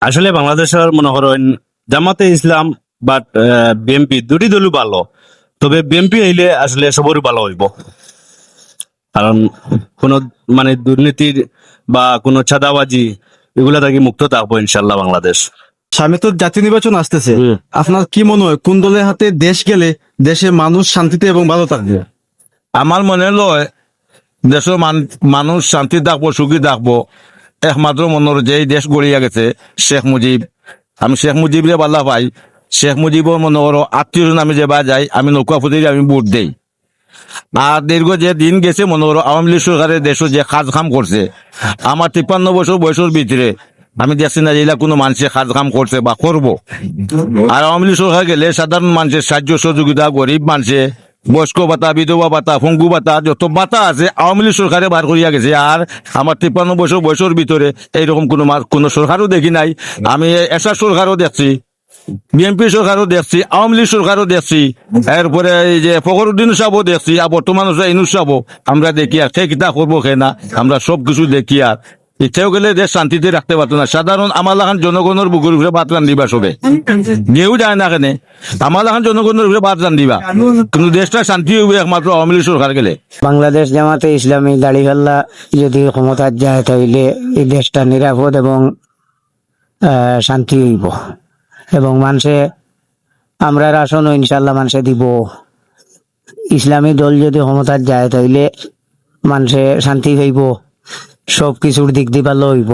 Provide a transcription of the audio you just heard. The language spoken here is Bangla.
আসলে বাংলাদেশের মনে করেন জামাতে ইসলাম বাট বিএনপি দুটি দলই ভালো। তবে বিএনপি আইলে আসলে সবরই ভালো হইব। কারণ কোন মানে দুর্নীতির বা কোনো ছাদাবাজি এগুলা থেকে মুক্ত থাকব ইনশাল্লাহ বাংলাদেশ। সামনে তো জাতীয় নির্বাচন আসতেছে। আপনার কি মনে হয় কোন দলের হাতে দেশ গেলে দেশে মানুষ শান্তিতে এবং ভালো থাকবে? আমার মনে লয় দেশের মান- মানুষ শান্তি থাকব সুখী থাকব। একমাত্র মনের যে দেশ গড়িয়া গেছে, শেখ মুজিব। আমি শেখ মুজিবরে বাল্লা পাই। শেখ মুজিবর মনে করো আত্মীয় আমি যে বা যাই, আমি নৌকা ফুটিয়ে আমি ভোট দেই। আর দীর্ঘ যে দিন গেছে মনে আওয়ামী লীগ সরকারের দেশ যে কাজ কাম করছে। আমার তিপ্পান্ন বছর বয়সের ভিতরে আমি দেখছি না যেগুলা কোনো মানুষে কাজ কাম করছে বা করব। আর আওয়ামী লীগ সরকার গেলে সাধারণ মানুষের সাহায্য, সহযোগিতা, গরিব মানুষে বয়স্ক ভাতা, বিধবা ভাতা ফঙ্গু ভাতা, যত ভাতা আছে, আওয়ামী লীগ সরকারে বার করিয়া গেছে। আর আমার তিপ্পান্ন বছর বয়সের ভিতরে এইরকম কোনো কোনো সরকারও দেখি নাই। আমি এসআর সরকারও দেখছি, বিএনপি সরকারও দেখছি, আওয়ামী লীগ সরকারও দেখছি। এরপরে এই যে ফখরুদ্দিন সাহেবও দেখছি, আর বর্তমান ইনুস সাহেবও। আমরা দেখি আর সে কিতা করব সে না, আমরা সব কিছু দেখি আর। ইচ্ছেও গেলে দেশ শান্তিতে রাখতে পারতো না। সাধারণ আমার লাখান জনগণের বুকুর উপরে ভাত রান্ধিবা সবে। কেউ যায় না কেনে? আমার লাখান জনগণের উপরে ভাত রান্ধিবা কিন্তু দেশটা শান্তি হইবে একমাত্র আওয়ামী লীগ সরকার গেলে। বাংলাদেশ জামাতে ইসলামী দাড়িপাল্লা যদি ক্ষমতার যায় তাইলে এই দেশটা নিরাপদ এবং শান্তি হইব। এবং মানুষে আমরা রাশনও ইনশাল্লাহ মানুষে দিব। ইসলামী দল যদি ক্ষমতার যায় তাইলে মানুষে শান্তি হইব। সব কিছুর দিক দিয়ে ভালো হইব।